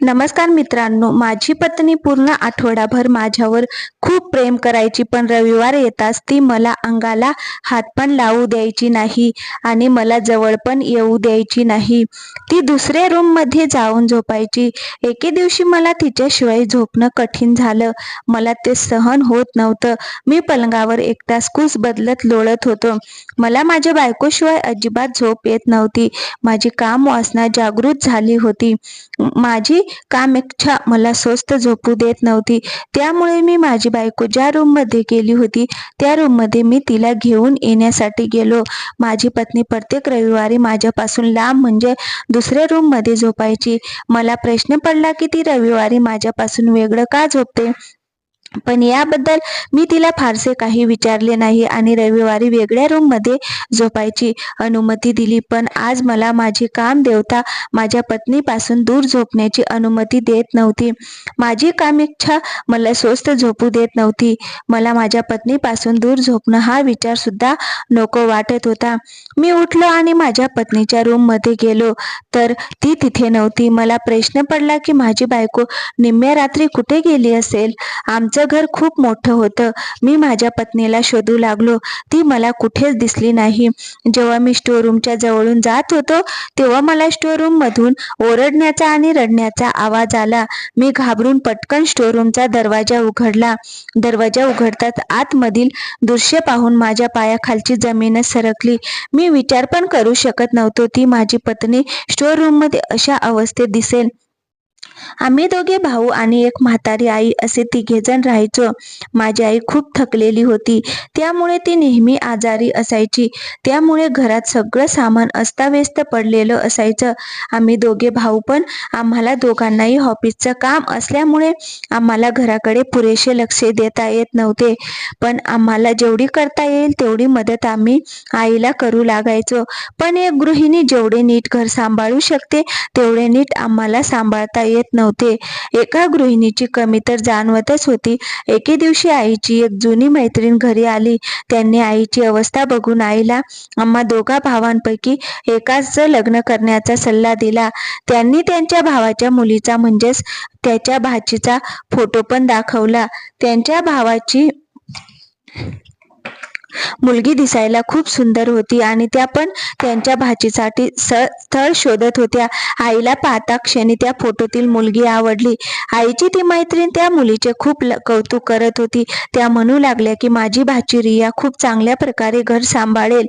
नमस्कार मित्रांनो माझी पत्नी पूर्ण आठवडाभर माझ्यावर खूप प्रेम करायची पण रविवार येताच ती मला अंगाला हात पण लावू द्यायची नाही आणि मला जवळ पण येऊ द्यायची नाही. ती दुसऱ्या रूममध्ये जाऊन झोपायची. एके दिवशी मला तिच्याशिवाय झोपणं कठीण झालं. मला ते सहन होत नव्हतं. मी पलंगावर एकटाच कूस बदलत लोळत होतो. मला माझ्या बायकोशिवाय अजिबात झोप येत नव्हती. माझी काम वासना जागृत झाली होती. माझी कामेक्षा मला स्वस्त झोपू देत नव्हती. त्यामुळे मी माझी बायको ज्या रूममध्ये गेली होती त्या रूममध्ये मी तिला घेऊन येण्यासाठी गेलो. माझी पत्नी प्रत्येक रविवारी माझ्यापासून लांब म्हणजे दुसऱ्या रूममध्ये झोपायची. मला प्रश्न पडला की ती रविवारी माझ्यापासून वेगळं का झोपते? पण याबद्दल मी तिला फारसे काही विचारले नाही आणि रविवारी वेगळ्या रूममध्ये झोपायची अनुमती दिली. पण आज मला माझी काम देवता माझ्या पत्नीपासून दूर झोपण्याची अनुमती देत नव्हती. माझी कामेच्छा मला स्वस्त झोपू देत नव्हती. मला माझ्या पत्नीपासून दूर झोपणं हा विचार सुद्धा नको वाटत होता. मी उठलो आणि माझ्या पत्नीच्या रूममध्ये गेलो. तर ती तिथे नव्हती. मला प्रश्न पडला की माझी बायको निम्म्या रात्री कुठे गेली असेल? आमचं घर खूप मोठं होतं. मी माझ्या पत्नीला शोधू लागलो. ती मला कुठेच दिसली नाही. जेव्हा मी स्टोअरूमच्या जवळून जात होतो तेव्हा मला स्टोर मधून ओरडण्याचा आणि रडण्याचा आवाज आला. मी घाबरून पटकन स्टोअररूमचा दरवाजा उघडला. दरवाजा उघडताच आतमधील दृश्य पाहून माझ्या पायाखालची जमीनच सरकली. मी विचार पण करू शकत नव्हतो ती माझी पत्नी स्टोअर रूममध्ये अशा अवस्थेत दिसेल. आम्ही दोघे भाऊ आणि एक म्हातारी आई असे तिघे जण राहायचो. माझी आई खूप थकलेली होती. त्यामुळे ती नेहमी आजारी असायची. त्यामुळे घरात सगळं सामान अस्ताव्यस्त पडलेलं असायचं. आम्ही दोघे भाऊ पण आम्हाला दोघांनाही ऑफिसचं काम असल्यामुळे आम्हाला घराकडे पुरेसे लक्ष देता येत नव्हते. पण आम्हाला जेवढी करता येईल तेवढी मदत आम्ही आईला करू लागायचो. पण एक गृहिणी जेवढे नीट घर सांभाळू शकते तेवढे नीट आम्हाला सांभाळता येत नव्हते. एका गृहिणीची कमी तर जाणवतच होती. एके दिवशी आईची एक जुनी मैत्रीण घरी आली. त्यांनी आईची अवस्था बघून आईला आम्हा दोघा भावांपैकी एकाच लग्न करण्याचा सल्ला दिला. त्यांनी त्यांच्या भावाच्या मुलीचा म्हणजेच त्याच्या भाचीचा फोटो पण दाखवला. त्यांच्या भावाची मुलगी दिसायला खूप सुंदर होती आणि त्या पण त्यांच्या भाचीसाठी स्थळ शोधत होत्या. आईला पाहता क्षणी त्या फोटोतील मुलगी आवडली. आईची ती मैत्रीण त्या मुलीचे खूप कौतुक करत होती. त्या म्हणू लागल्या की माझी भाची रिया खूप चांगल्या प्रकारे घर सांभाळेल.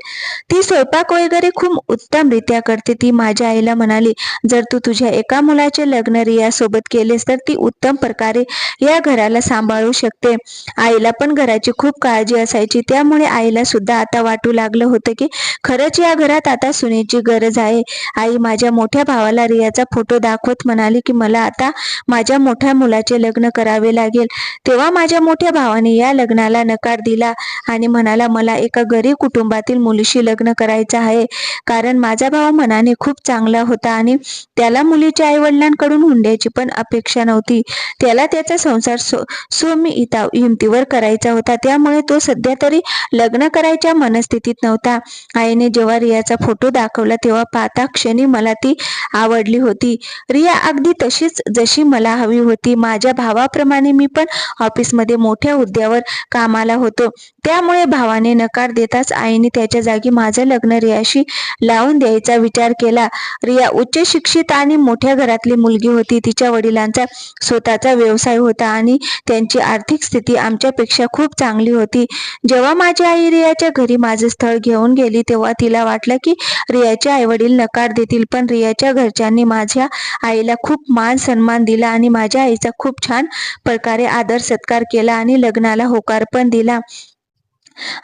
ती स्वयंपाक वगैरे खूप उत्तमरित्या करते. ती माझ्या आईला म्हणाली जर तू तुझ्या एका मुलाचे लग्न रिया सोबत केलेस तर ती उत्तम प्रकारे या घराला सांभाळू शकते. आईला पण घराची खूप काळजी असायची. त्यामुळे आईला सुद्धा आता वाटू लागलं होतं की खरंच या घरात आता सुनेची गरज आहे. आई माझ्या मोठ्या भावाला रियाचा फोटो दाखवत म्हणाली की मला आता माझ्या मोठ्या मुलाचे लग्न करावे लागेल. तेव्हा माझ्या मोठ्या भावाने या लग्नाला नकार दिला आणि म्हणाला मला एका गरीब कुटुंबातील मुलीशी लग्न करायचं आहे. कारण माझा भाऊ मनाने खूप चांगला होता आणि त्याला मुलीच्या आई वडिलांकडून हुंड्याची पण अपेक्षा नव्हती. त्याला त्याचा संसार सो सोमी हिमतीवर करायचा होता. त्यामुळे तो सध्या तरी लग्न करायच्या मनस्थितीत नव्हता. आईने जेव्हा रियाचा फोटो दाखवला तेव्हा पाहता क्षणी मला ती आवडली होती. रिया अगदी तशीच जशी मला हवी होती. माझ्या भावाप्रमाणे मी पण ऑफिसमध्ये मोठ्या हुद्द्यावर कामाला होतो. त्यामुळे भावाने नकार देताच आईने त्याच्या जागी माझं लग्न रियाशी लावून द्यायचा विचार केला. रिया उच्च शिक्षित आणि मोठ्या घरातली मुलगी होती. तिच्या वडिलांचा स्वतःचा व्यवसाय होता आणि त्यांची आर्थिक स्थिती आमच्यापेक्षा खूप चांगली होती. जेव्हा माझ्या आई रियाच्या घरी माझं स्थळ घेऊन गेली तेव्हा तिला वाटलं की रियाचे आई वडील नकार देतील. पण रियाच्या घरच्यांनी माझ्या आईला खूप मान सन्मान दिला आणि माझ्या आईचा खूप छान प्रकारे आदर सत्कार केला आणि लग्नाला होकार पण दिला.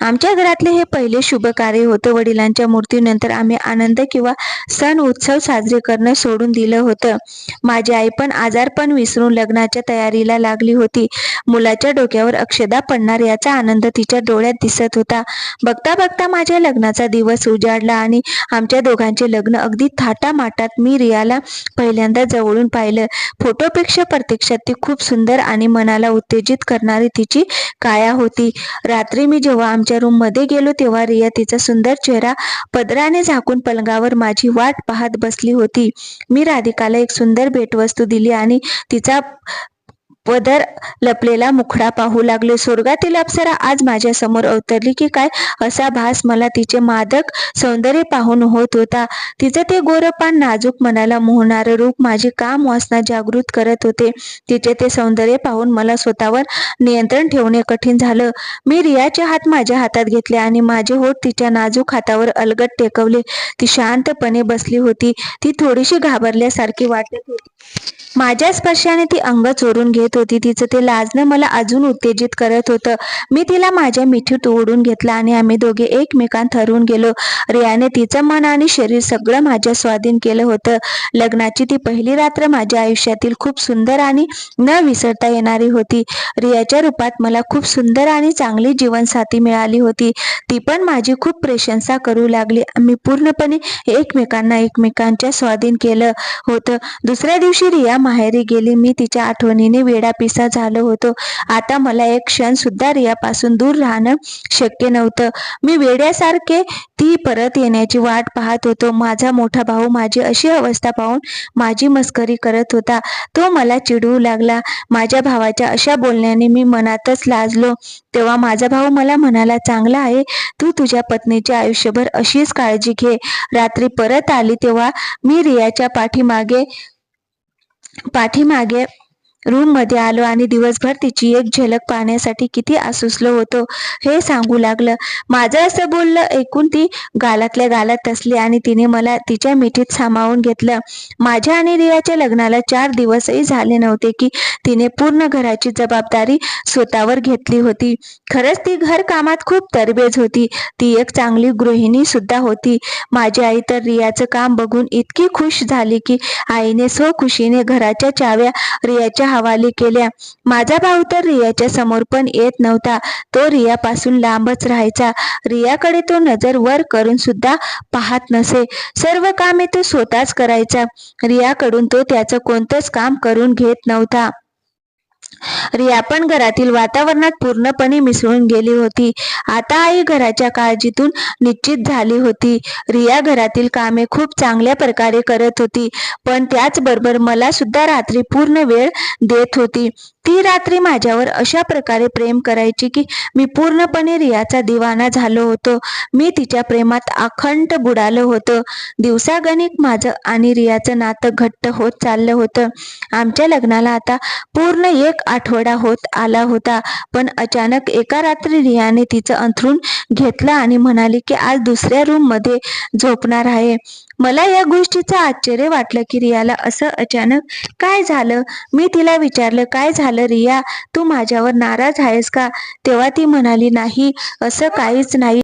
आमच्या घरातले हे पहिले शुभ कार्य होतं. वडिलांच्या मृत्यूनंतर आम्ही आनंद किंवा सण उत्सव साजरे करणं सोडून दिलं होतं. माझी आई पण आजारपण विसरून लग्नाच्या तयारीला लागली होती. मुलाच्या डोक्यावर अक्षदा पडणार याचा आनंद तिच्या डोळ्यात दिसत होता. बघता बघता माझ्या लग्नाचा दिवस उजाडला आणि आमच्या दोघांचे लग्न अगदी थाटामाटात मी रियाला पहिल्यांदा जवळून पाहिलं. फोटोपेक्षा प्रत्यक्षात ती खूप सुंदर आणि मनाला उत्तेजित करणारी तिची काया होती. रात्री मी जेव्हा जेव्हा आमच्या रूममध्ये गेलो तेव्हा रिया तिचा सुंदर चेहरा पदराने झाकून पलंगावर माझी वाट पाहत बसली होती. मी राधिकाला एक सुंदर भेटवस्तू दिली आणि तिचा पदर लपलेला मुखडा पाहू लागले. स्वर्गातील अप्सरा आज माझ्यासमोर अवतरली की काय? असा भास मला तिचे मादक सौंदर्य पाहून होत होता. तिचं ते गोरपान नाजूक मनाला मोहणारं रूप माझी काम वासना जागृत करत होते. तिचे ते सौंदर्य पाहून मला स्वतःवर नियंत्रण ठेवणे कठीण झालं. मी रियाचे हात माझ्या हातात घेतले आणि माझे होठ तिच्या नाजूक हातावर अलगट टेकवले. ती शांतपणे बसली होती. ती थोडीशी घाबरल्यासारखी वाटत होती. माझ्या स्पर्शाने ती अंग चोरून घेत होती. तिचं ते लाजणं मला अजून उत्तेजित करत होतं. मी तिला माझ्या मिठीत ओढून घेतला आणि आम्ही दोघे एकमेकांत हरवून गेलो. रियाने तिचं मन आणि शरीर सगळं माझ्या स्वाधीन केलं होतं. लग्नाची ती पहिली रात्र माझ्या आयुष्यातील खूप सुंदर आणि न विसरता येणारी होती. रियाच्या रूपात मला खूप सुंदर आणि चांगली जीवनसाथी मिळाली होती. ती पण माझी खूप प्रशंसा करू लागली. आम्ही पूर्णपणे एकमेकांना एकमेकांच्या स्वाधीन केलं होतं. दुसऱ्या दिवशी रिया माहेरी गेली. मी तिच्या आठवणीने वेडापिसा झालो होतो. आता मला एक क्षण सुद्धा रियापासून दूर राहणं शक्य नव्हतं. मी वेड्यासारखे ती परत येण्याची वाट पाहत होतो. माझा मोठा भाऊ माझी अशी अवस्था पाहून माझी मस्करी करत होता. तो मला चिडवू लागला. माझ्या भावाच्या अशा बोलण्याने मी मनातच लाजलो. तेव्हा माझा भाऊ मला म्हणाला चांगला आहे. तू तुझ्या पत्नीचे आयुष्यभर अशीच काळजी घे. रात्री परत आली तेव्हा मी रियाच्या पाठीमागे पाठीमागे रूममध्ये आलो आणि दिवसभर तिची एक झलक पाहण्यासाठी किती आसुसलो होतो हे सांगू लागलं. माझं असं बोललं ऐकून ती गालातल्या गालात असली आणि तिने मला तिच्या मिठीत सामावून घेतलं. माझ्या आणि रियाच्या लग्नाला चार दिवसही झाले नव्हते की तिने पूर्ण घराची जबाबदारी स्वतःवर घेतली होती. खरंच ती घर कामात खूप तरबेज होती. ती एक चांगली गृहिणी सुद्धा होती. माझी आई तर रियाचं काम बघून इतकी खुश झाली की आईने स्वखुशीने घराच्या चाव्या रियाच्या हवाली केल्या. माझा भाऊ तर रियाच्या समोर पण येत नव्हता. तो रियापासून लांबच राहायचा. रियाकडे तो नजर वर करून सुद्धा पाहत नसे. सर्व कामे तो स्वतःच करायचा. रियाकडून तो त्याचं कोणतंच काम करून घेत नव्हता. रिया पण घरातील वातावरणात पूर्णपणे मिसळून गेली होती. आता आई घराच्या काळजीतून निश्चित झाली होती. रिया घरातील कामे खूप चांगल्या प्रकारे करत होती पण त्याचबरोबर मला सुद्धा रात्री पूर्ण वेळ देत होती. ती रात्री माझ्यावर अशा प्रकारे प्रेम करायची की मी पूर्णपणे रियाचा दिवाना झालो होतो. मी तिच्या प्रेमात अखंड बुडालो होतो. दिवसागणिक माझं आणि रियाचं नातं घट्ट होत चाललं होतं. आमच्या लग्नाला आता पूर्ण एक आठवडा होत आला होता. पण अचानक एका रात्री रियाने तिचं अंथरून घेतलं आणि म्हणाली की आज दुसऱ्या रूममध्ये झोपणार आहे. मला या गोष्टीचं आश्चर्य वाटलं की रियाला असं अचानक काय झालं? मी तिला विचारलं काय झालं रिया? तू माझ्यावर नाराज आहेस का? तेव्हा ती म्हणाली नाही असं काहीच नाही.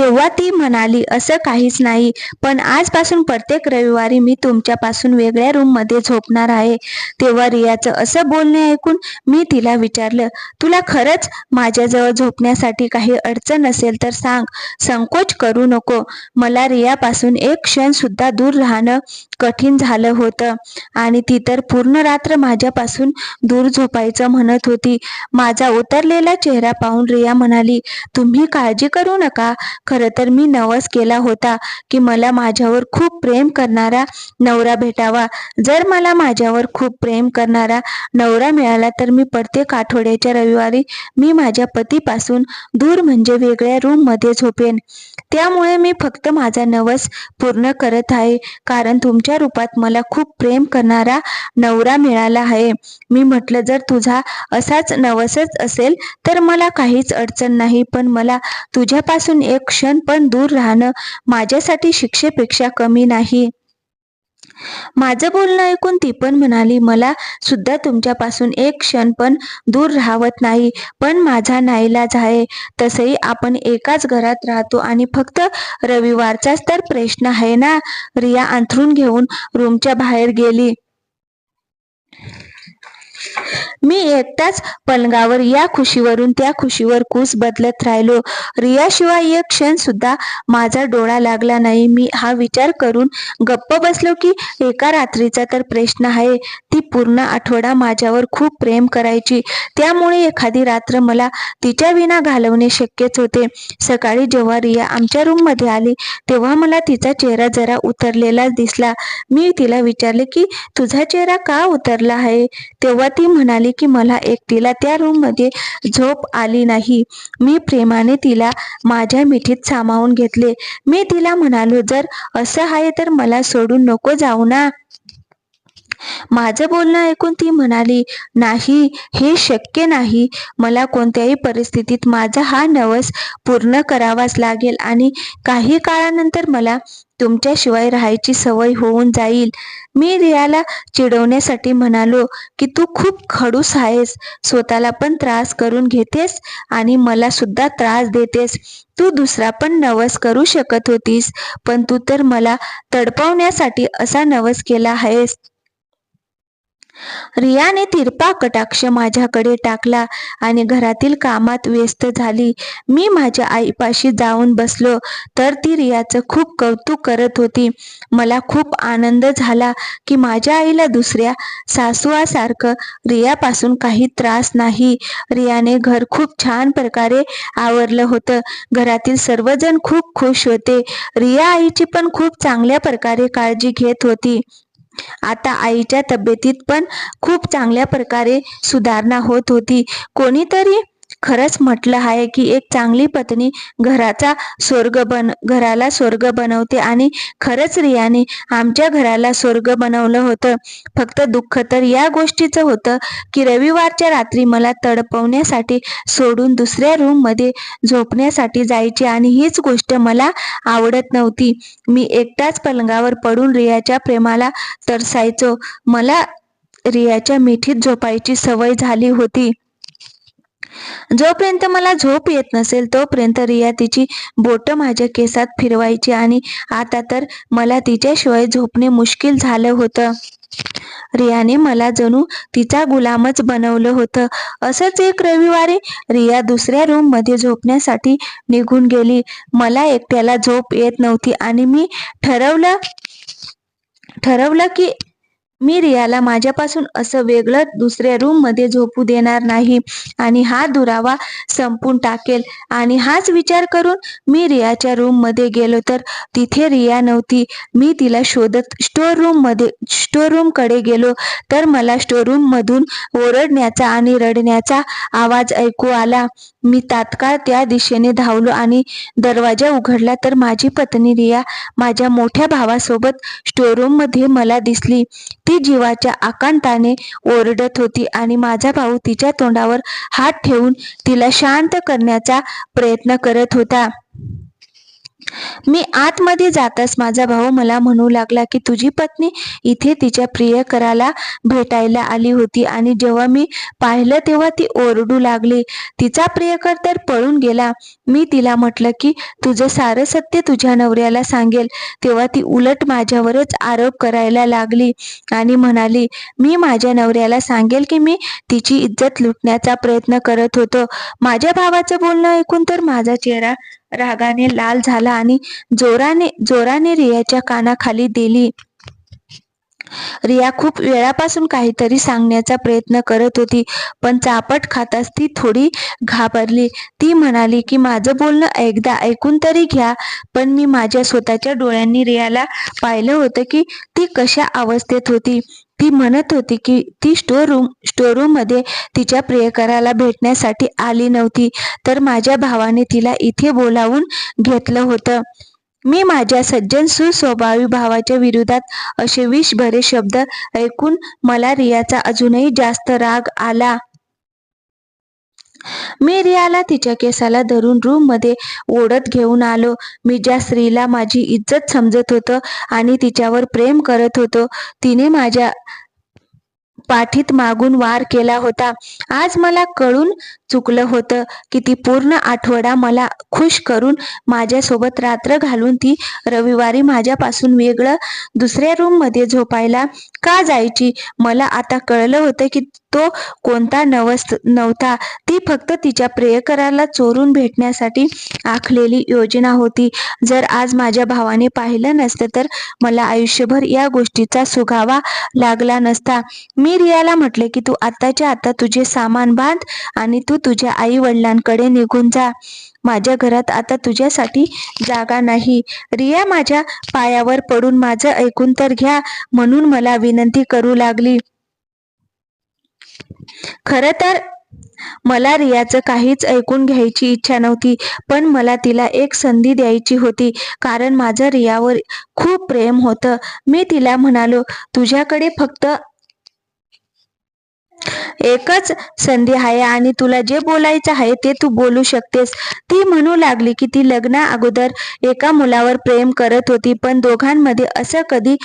तेव्हा ती म्हणाली असं काहीच नाही पण आजपासून प्रत्येक रविवारी मी तुमच्यापासून वेगळ्या रूममध्ये झोपणार आहे. तेव्हा रियाचं असं बोलणे ऐकून मी तिला विचारलं तुला खरंच माझ्याजवळ झोपण्यासाठी काही अडचण असेल तर सांग संकोच करू नको. मला रियापासून एक क्षण सुद्धा दूर राहणं कठीण झालं होतं. आणि ती तर पूर्ण रात्र माझ्यापासून दूर झोपायचं म्हणत होती. माझा उतरलेला चेहरा पाहून रिया म्हणाली तुम्ही काळजी करू नका. खरं तर मी नवस केला होता की मला माझ्यावर खूप प्रेम करणारा नवरा भेटावा. जर मला माझ्यावर खूप प्रेम करणारा नवरा मिळाला तर मी प्रत्येक आठवड्याच्या रविवारी मी माझ्या पतीपासून दूर म्हणजे वेगळ्या रूममध्ये झोपेन. त्यामुळे मी फक्त माझा नवस पूर्ण करत आहे. कारण तुमच्या रूपात मला खूप प्रेम करणारा नवरा मिळाला आहे. मी म्हटलं जर तुझा असाच नवसच असेल तर मला काहीच अडचण नाही पण मला तुझ्यापासून एक क्षण पण दूर राहणं माझ्यासाठी शिक्षेपेक्षा कमी नाही. माझं बोलणं ऐकून ती पण म्हणाली मला सुद्धा तुमच्यापासून एक क्षण पण दूर राहत नाही पण माझा नाईलाज आहे. तसंही आपण एकाच घरात राहतो आणि फक्त रविवारचाच तर प्रश्न आहे ना? रिया अंथरून घेऊन रूमच्या बाहेर गेली. मी एकटाच पलंगावर या खुशीवरून त्या खुशीवर कूस बदलत राहिलो. रियाशिवाय एक क्षण सुद्धा माझा डोळा लागला नाही. मी हा विचार करून गप्प बसलो की एका रात्रीचा तर प्रश्न आहे. ती पूर्ण आठवडा माझ्यावर खूप प्रेम करायची. त्यामुळे एखादी रात्र मला तिच्या विना घालवणे शक्यच होते. सकाळी जेव्हा रिया आमच्या रूममध्ये आली तेव्हा मला तिचा चेहरा जरा उतरलेला दिसला. मी तिला विचारले की तुझा चेहरा का उतरला आहे? तेव्हा ती म्हणाली की मला एकटीला त्या रूममध्ये झोप आली नाही. मी प्रेमाने तिला माझ्या मिठीत सामावून घेतले. मी तिला म्हणालो जर असं आहे तर मला सोडून नको जाऊ ना. माझं बोलणं ऐकून ती म्हणाली नाही हे शक्य नाही. मला कोणत्याही परिस्थितीत माझा हा नवस पूर्ण करावाच लागेल आणि काही काळानंतर मला तुमच्याशिवाय राहायची सवय होऊन जाईल. मी रियाला चिडवण्यासाठी म्हणालो की तू खूप खडूस आहेस. स्वतःला पण त्रास करून घेतेस आणि मला सुद्धा त्रास देतेस. तू दुसरा पण नवस करू शकत होतीस पण तू तर मला तडपवण्यासाठी असा नवस केला आहेस. रियाने तिरपा कटाक्ष माझ्याकडे टाकला आणि घरातील कामात व्यस्त झाली. मी माझ्या आईपाशी जाऊन बसलो तर ती रियाचं खूप कौतुक करत होती. मला खूप आनंद झाला की माझ्या आईला दुसऱ्या सासूआसारखं रियापासून काही त्रास नाही. रियाने घर खूप छान प्रकारे आवरलं होतं. घरातील सर्वजण खूप खुश होते. रिया आईची पण खूप चांगल्या प्रकारे काळजी घेत होती. आता आईच्या तब्येतीत पण खूप चांगल्या प्रकारे सुधारणा होत होती. कोणीतरी खरंच म्हटलं आहे की एक चांगली पत्नी घराचा स्वर्ग बन घराला स्वर्ग बनवते आणि खरंच रियाने आमच्या घराला स्वर्ग बनवलं होतं. फक्त दुःख तर या गोष्टीचं होतं की रविवारच्या रात्री मला तडपवण्यासाठी सोडून दुसऱ्या रूममध्ये झोपण्यासाठी जायची आणि हीच गोष्ट मला आवडत नव्हती. मी एकटाच पलंगावर पडून रियाच्या प्रेमाला तरसायचो. मला रियाच्या मिठीत झोपायची सवय झाली होती. जोपर्यंत मला झोप येत नसेल तोपर्यंत रिया तिची बोटं माझ्या केसात फिरवायची आणि आता तर मला तिच्याशिवाय झोपणे मुश्किल झालं होतं. रियाने मला जणू तिचा गुलामच बनवलं होतं. असंच एक रविवारी रिया दुसऱ्या रूममध्ये झोपण्यासाठी निघून गेली. मला एकट्याला झोप येत नव्हती आणि मी ठरवलं ठरवलं की मी रियाला माझ्यापासून असं वेगळं दुसऱ्या रूममध्ये झोपू देणार नाही. आणि हा दुरावा संपून टाकेल. आणि हाच विचार करून मी रियाच्या रूममध्ये गेलो तर तिथे रिया नव्हती. मी तिला शोधत स्टोर रूममध्ये स्टोर रूमकडे गेलो तर मला स्टोर रूम मधून ओरडण्याचा आणि रडण्याचा आवाज ऐकू आला. मी तात्काळ त्या दिशेने धावलो आणि दरवाजा उघडला तर माझी पत्नी रिया माझ्या मोठ्या भावासोबत स्टोअर रूममध्ये मला दिसली. ती जीवाच्या आकांताने ओरडत होती आणि माझा भाऊ तिच्या तोंडावर हात ठेवून तिला शांत करण्याचा प्रयत्न करत होता. मी आतमध्ये जाताच माझा भाऊ मला म्हणू लागला की तुझी पत्नी इथे तिच्या प्रियकराला भेटायला आली होती आणि जेव्हा मी पाहिलं तेव्हा ती ओरडू लागली. तिचा प्रियकर तर पळून गेला. मी तिला म्हटलं की तुझं सारं सत्य तुझ्या नवऱ्याला सांगेल. तेव्हा ती उलट माझ्यावरच आरोप करायला लागली आणि म्हणाली मी माझ्या नवऱ्याला सांगेल की मी तिची इज्जत लुटण्याचा प्रयत्न करत होतो. माझ्या भावाचं बोलणं ऐकून तर माझा चेहरा रागाने लाल झाला आणि जोराने जोराने रियाच्या कानाखाली दिली. रिया खूप वेळापासून काहीतरी सांगण्याचा प्रयत्न करत होती पण चापट खाताच ती थोडी घाबरली. ती म्हणाली की माझं बोलणं एकदा ऐकून तरी घ्या पण मी माझ्या स्वतःच्या डोळ्यांनी रियाला पाहिलं होतं की ती कशा अवस्थेत होती. ती म्हणत होती की ती स्टोर रूम स्टोर रूममध्ये तिच्या प्रियकराला भेटण्यासाठी आली नव्हती तर माझ्या भावाने तिला इथे बोलावून घेतलं होतं. मी माझ्या सज्जन सुस्वभावी भावाच्या विरोधात असे विषभरे शब्द ऐकून मला रियाचा अजूनही जास्त राग आला. मी रियाला तिच्या केसाला धरून रूममध्ये ओढत घेऊन आलो. मी ज्या स्त्रीला माझी इज्जत समजत होतं आणि तिच्यावर प्रेम करत होतो तिने माझ्या पाठीत मागून वार केला होता. आज मला कळून चुकलं होतं की ती पूर्ण आठवडा मला खुश करून माझ्यासोबत रात्र घालून ती रविवारी माझ्यापासून वेगळं दुसऱ्या रूममध्ये झोपायला का जायची? मला आता कळलं होतं की तो कोणता नवस नव्हता. ती फक्त तिच्या प्रेयकराला चोरून भेटण्यासाठी आखलेली योजना होती. जर आज माझ्या भावाने पाहिलं नसतं तर मला आयुष्यभर या गोष्टीचा सुगावा लागला नसता. मी रियाला म्हटले की तू आत्ताच्या आता तुझे सामान बांध आणि तू तुझ्या आई वडिलांकडे निघून जा. माझ्या घरात आता तुझ्यासाठी जागा नाही. रिया माझ्या पायावर पडून माझं ऐकून तर घ्या म्हणून मला विनंती करू लागली. खरं तर मला रियाचं काहीच ऐकून घ्यायची इच्छा नव्हती पण मला तिला एक संधी द्यायची होती कारण माझं रियावर खूप प्रेम होतं. मी तिला म्हणालो तुझ्याकडे फक्त एकच संधी आहे आणि तुला जे बोलायचं आहे ते तू बोलू शकतेस. ती म्हणू लागली की ती लग्ना अगोदर एका मुलावर प्रेम करत होती पण दोघांमध्ये असं कधी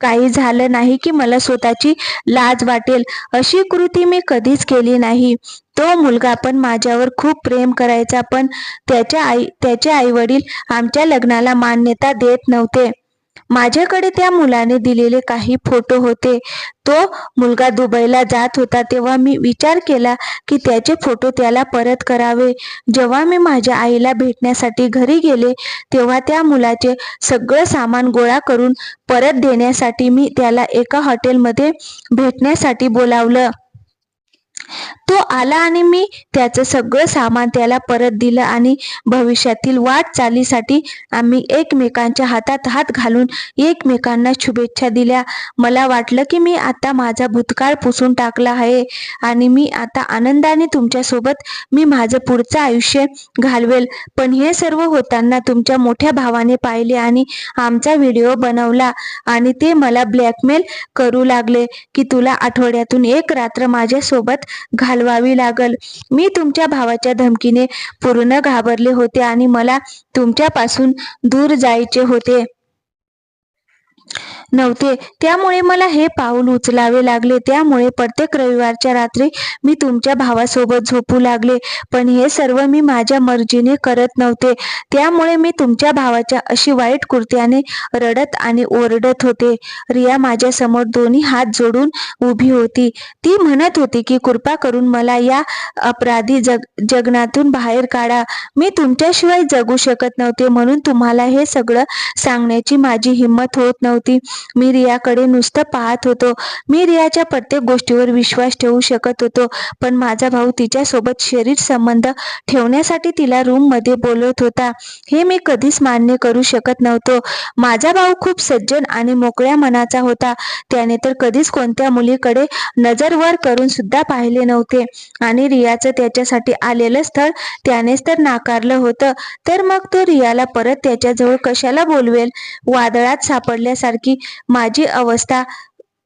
काही झालं नाही की मला स्वतःची लाज वाटेल. अशी कृती मी कधीच केली नाही. तो मुलगा पण माझ्यावर खूप प्रेम करायचा पण त्याच्या आई त्याचे आई वडील आमच्या लग्नाला मान्यता देत नव्हते. माझ्याकडे त्या मुलाने दिलेले काही फोटो होते. तो मुलगा दुबईला जात होता तेव्हा मी विचार केला की त्याचे फोटो त्याला परत करावे. जेव्हा मी माझ्या आईला भेटण्यासाठी घरी गेले तेव्हा त्या मुलाचे सगळं सामान गोळा करून परत देण्यासाठी मी त्याला एका हॉटेलमध्ये भेटण्यासाठी बोलावलं. तो आला आणि मी त्याचं सगळं सामान त्याला परत दिलं आणि भविष्यातील वाटचालीसाठी आम्ही एकमेकांच्या हातात हात घालून एकमेकांना शुभेच्छा दिल्या. मला वाटलं की मी आता माझा भूतकाळ पुसून टाकला आहे आणि मी आता आनंदाने तुमच्यासोबत मी माझं पुढचं आयुष्य घालवेल. पण हे सर्व होताना तुमच्या मोठ्या भावाने पाहिले आणि आमचा व्हिडिओ बनवला आणि ते मला ब्लॅकमेल करू लागले की तुला आठवड्यातून एक रात्र माझ्यासोबत घाल घालवावी लागल. मी तुमच्या भावाच्या धमकीने पूर्ण घाबरले होते आणि मला तुमच्यापासून दूर जायचे होते. नव्हते. त्यामुळे मला हे पाऊल उचलावे लागले. त्यामुळे प्रत्येक रविवारच्या रात्री मी तुमच्या भावासोबत झोपू लागले. पण हे सर्व मी माझ्या मर्जीने करत नव्हते. त्यामुळे मी तुमच्या भावाच्या अशी वाईट कृत्याने रडत आणि ओरडत होते. रिया माझ्यासमोर दोन्ही हात जोडून उभी होती. ती म्हणत होती की कृपा करून मला या अपराधी जग जगनातून बाहेर काढा. मी तुमच्याशिवाय जगू शकत नव्हते म्हणून तुम्हाला हे सगळं सांगण्याची माझी हिंमत होत नव्हती. मी रियाकडे नुसतं पाहत होतो. मी रियाच्या प्रत्येक गोष्टीवर विश्वास ठेवू शकत होतो पण माझा भाऊ तिच्यासोबत शरीर संबंध ठेवण्यासाठी तिला रूममध्ये बोलवत होता. हे मी कधीच मान्य करू शकत नव्हतो. माझा भाऊ खूप सज्जन आणि मोकळ्या मनाचा होता. त्याने तर कधीच कोणत्या मुलीकडे नजर वर करून सुद्धा पाहिले नव्हते. आणि रियाचं त्याच्यासाठी आलेलं स्थळ त्यानेच तर नाकारलं होतं. तर मग तो रियाला परत त्याच्याजवळ कशाला बोलवेल? वादळात सापडल्यासारखी माझी अवस्था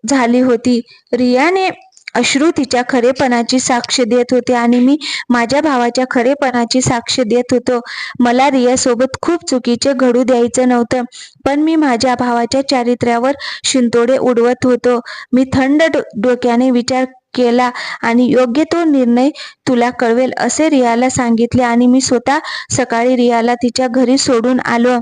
झाली होती. रियाने अश्रू तिच्या खरेपणाची साक्ष देत होते आणि मी माझ्या भावाच्या खरेपणाची साक्ष देत होतो. मला रियासोबत खूप चुकीचे घडू द्यायचं नव्हतं पण मी माझ्या भावाच्या चारित्र्यावर शिंतोडे उडवत होतो. मी थंड डोक्याने विचार केला आणि योग्य तो निर्णय तुला कळवेल असे रियाला सांगितले आणि मी स्वतः सकाळी रियाला तिच्या घरी सोडून आलो.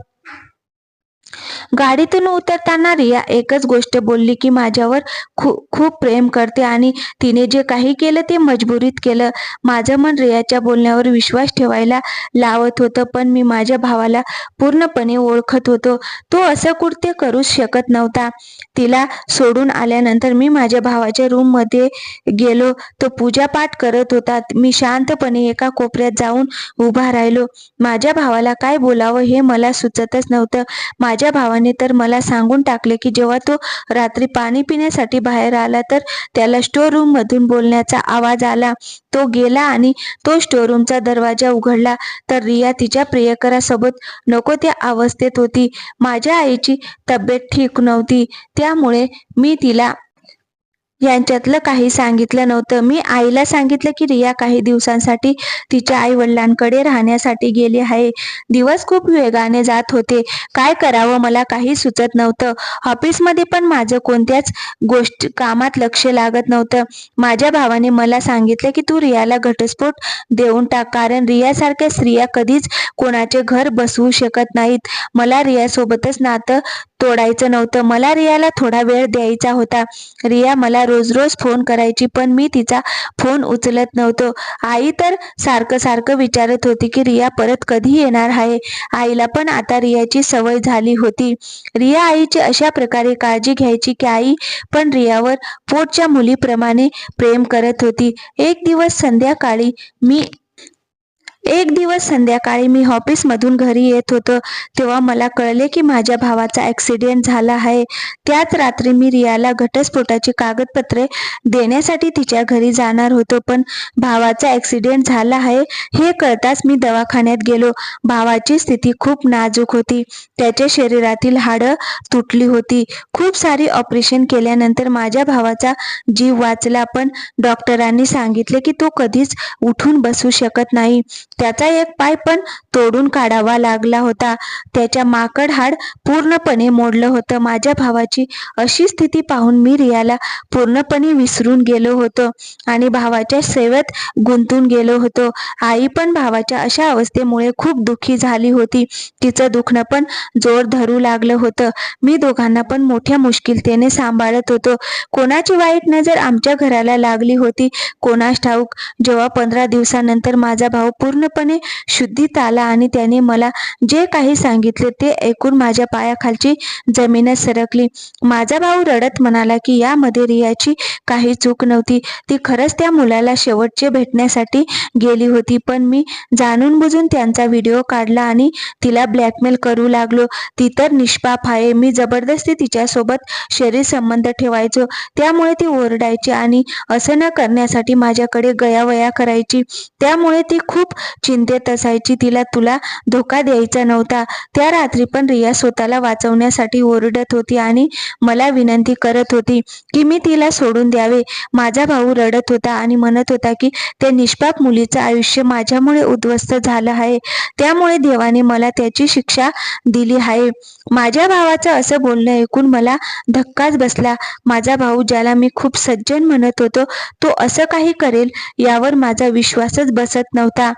गाडीतून उतरताना रिया एकच गोष्ट बोलली की माझ्यावर खूप खूप प्रेम करते आणि तिने जे काही केलं ते मजबुरीत केलं. माझं मन रियाच्या बोलण्यावर विश्वास ठेवायला लावत होतं पण मी माझ्या भावाला पूर्णपणे ओळखत होतो. तो असं कृत्य करूच शकत नव्हता. तिला सोडून आल्यानंतर मी माझ्या भावाच्या रूममध्ये गेलो. तो पूजापाठ करत होता. मी शांतपणे एका कोपऱ्यात जाऊन उभा राहिलो. माझ्या भावाला काय बोलावं हे मला सुचतच नव्हतं. माझ्या माझ्या भावाने तर मला सांगून टाकले की जेव्हा तो रात्री पाणी पिण्यासाठी बाहेर आला तर त्याला स्टोर रूम मधून बोलण्याचा आवाज आला. तो गेला आणि तो स्टोर रूमचा दरवाजा उघडला. तर रिया तिच्या प्रियकरासोबत नको त्या अवस्थेत होती. माझ्या आईची तब्येत ठीक नव्हती. त्यामुळे मी तिला यांच्यातलं काही सांगितलं नव्हतं. मी आईला सांगितलं की रिया काही दिवसांसाठी तिच्या आई वडिलांकडे राहण्यासाठी गेली आहे. दिवस खूप वेगाने जात होते. काय करावं? मला काही सुचत नव्हतं. ऑफिसमध्ये पण माझं कोणत्याच गोष्ट कामात लक्ष लागत नव्हतं. माझ्या भावाने मला सांगितलं की तू रियाला घटस्फोट देऊन टाक. कारण रियासारख्या स्त्रिया कधीच कोणाचे घर बसवू शकत नाहीत. मला रियासोबतच नातं तोडायचं नव्हतं. मला रियाला थोडा वेळ द्यायचा होता. रिया मला रोज रोज फोन करायची पण मी तिचा फोन उचलत नव्हतो. आई तर सारखं सारखं विचारत होती की रिया परत कधी येणार आहे? आईला पण आता रियाची सवय झाली होती. रिया आईची अशा प्रकारे काळजी घ्यायची की आई पण रियावर पोटच्या मुलीप्रमाणे प्रेम करत होती. एक दिवस संध्याकाळी मी एक दिवस संध्याकाळी मी ऑफिसमधून घरी येत होतो. तेव्हा मला कळले की माझ्या भावाचा ॲक्सिडेंट झाला आहे. त्याच रात्री मी रियाला घटस्फोटाची कागदपत्रे देण्यासाठी तिच्या घरी जाणार होतो. पण भावाचा ॲक्सिडेंट झाला आहे हे कळताच मी दवाखान्यात गेलो. भावाची स्थिती खूप नाजूक होती. त्याच्या शरीरातील हाडं तुटली होती. खूप सारी ऑपरेशन केल्यानंतर माझ्या भावाचा जीव वाचला. पण डॉक्टरांनी सांगितले की तो कधीच उठून बसू शकत नाही. त्याचा एक पाय पण तोडून काढावा लागला होता. त्याच्या माकड हाड पूर्णपणे मोडलं होतं. माझ्या भावाची अशी स्थिती पाहून मी रियाला पूर्णपणे विसरून गेलो होतो आणि भावाच्या सेवेत गुंतून गेलो होतो. आई पण भावाच्या अशा अवस्थेमुळे खूप दुःखी झाली होती. तिचं दुखणं पण जोर धरू लागलं होतं. मी दोघांना पण मोठ्या मुश्किलतेने सांभाळत होतो. कोणाची वाईट नजर आमच्या घराला लागली होती? कोणास ठाऊक जेव्हा पंधरा दिवसानंतर माझा भाऊ पूर्ण पूर्णपणे शुद्धीत आला आणि त्याने मला जे काही सांगितले ते ऐकून माझ्या पायाखालची जमीनच सरकली. माझा भाऊ रडत म्हणाला की यामध्ये रियाची काही चूक नव्हती. ती खरंच त्या मुलाला शेवटचे भेटण्यासाठी गेली होती. पण मी जाणून बुजून त्यांचा व्हिडिओ काढला आणि तिला ब्लॅकमेल करू लागलो. ती तर निष्पाप आहे. मी जबरदस्ती तिच्यासोबत शरीर संबंध ठेवायचो. त्यामुळे ती ओरडायची आणि असं न करण्यासाठी माझ्याकडे गयावया करायची. त्यामुळे ती खूप चिंतेत असायची. तिला तुला धोका द्यायचा नव्हता. त्या रात्री पण रिया स्वतःला वाचवण्यासाठी ओरडत होती आणि मला विनंती करत होती की मी तिला सोडून द्यावे. माझा भाऊ रडत होता आणि म्हणत होता की त्या निष्पाप मुलीचं आयुष्य माझ्यामुळे उद्ध्वस्त झालं आहे. त्यामुळे देवाने मला त्याची शिक्षा दिली आहे. माझ्या भावाचं असं बोलणं ऐकून मला धक्काच बसला. माझा भाऊ ज्याला मी खूप सज्जन म्हणत होतो तो असं काही करेल यावर माझा विश्वासच बसत नव्हता.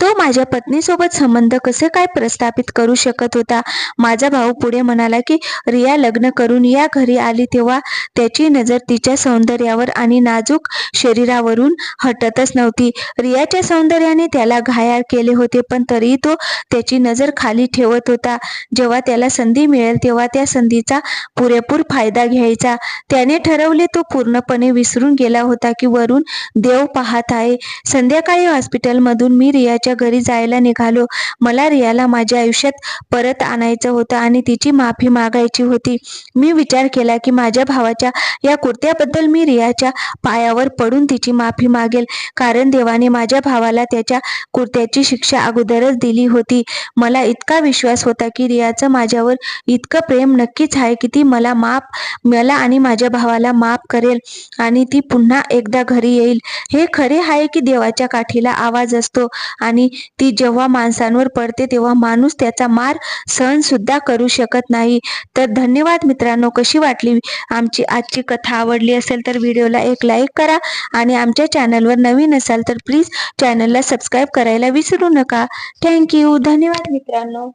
तो माझ्या पत्नीसोबत संबंध कसे काय प्रस्थापित करू शकत होता? माझा भाऊ पुढे म्हणाला की रिया लग्न करून या घरी आली तेव्हा त्याची नजर तिच्या सौंदर्यावर आणि नाजूक शरीरावरून हटतच नव्हती. रियाच्या सौंदर्याने त्याला घायाळ केले होते पण तरीही तो त्याची नजर खाली ठेवत होता. जेव्हा त्याला संधी मिळेल तेव्हा त्या संधीचा पुरेपूर फायदा घ्यायचा. त्याने ठरवले तो पूर्णपणे विसरून गेला होता की वरून देव पाहत आहे. संध्याकाळी हॉस्पिटलमधून मी मी रियाच्या घरी जायला निघालो. मला रियाला माझ्या आयुष्यात परत आणायचं होतं आणि तिची माफी मागायची होती. मी विचार केला की माझ्या भावाच्या या कुर्त्याबद्दल मी रियाच्या पायावर पडून तिची माफी मागेल. कारण देवाने माझ्या भावाला त्याच्या कुर्त्याची शिक्षा अगोदरच दिली होती. मला इतका विश्वास होता की रियाचं माझ्यावर इतकं प्रेम नक्कीच आहे की ती मला माफ मला आणि माझ्या भावाला माफ करेल आणि ती पुन्हा एकदा घरी येईल. हे खरे आहे की देवाच्या काठीला आवाज असतो? आणि ती जेव्हा माणसांवर पडते तेव्हा माणूस त्याचा मार सहन सुद्धा करू शकत नाही. तर धन्यवाद मित्रांनो कशी वाटली आमची आजची कथा? आवडली असेल तर व्हिडिओला एक लाईक करा आणि आमच्या चॅनलवर नवीन असाल तर प्लीज चॅनलला सबस्क्राईब करायला विसरू नका. थँक्यू धन्यवाद मित्रांनो.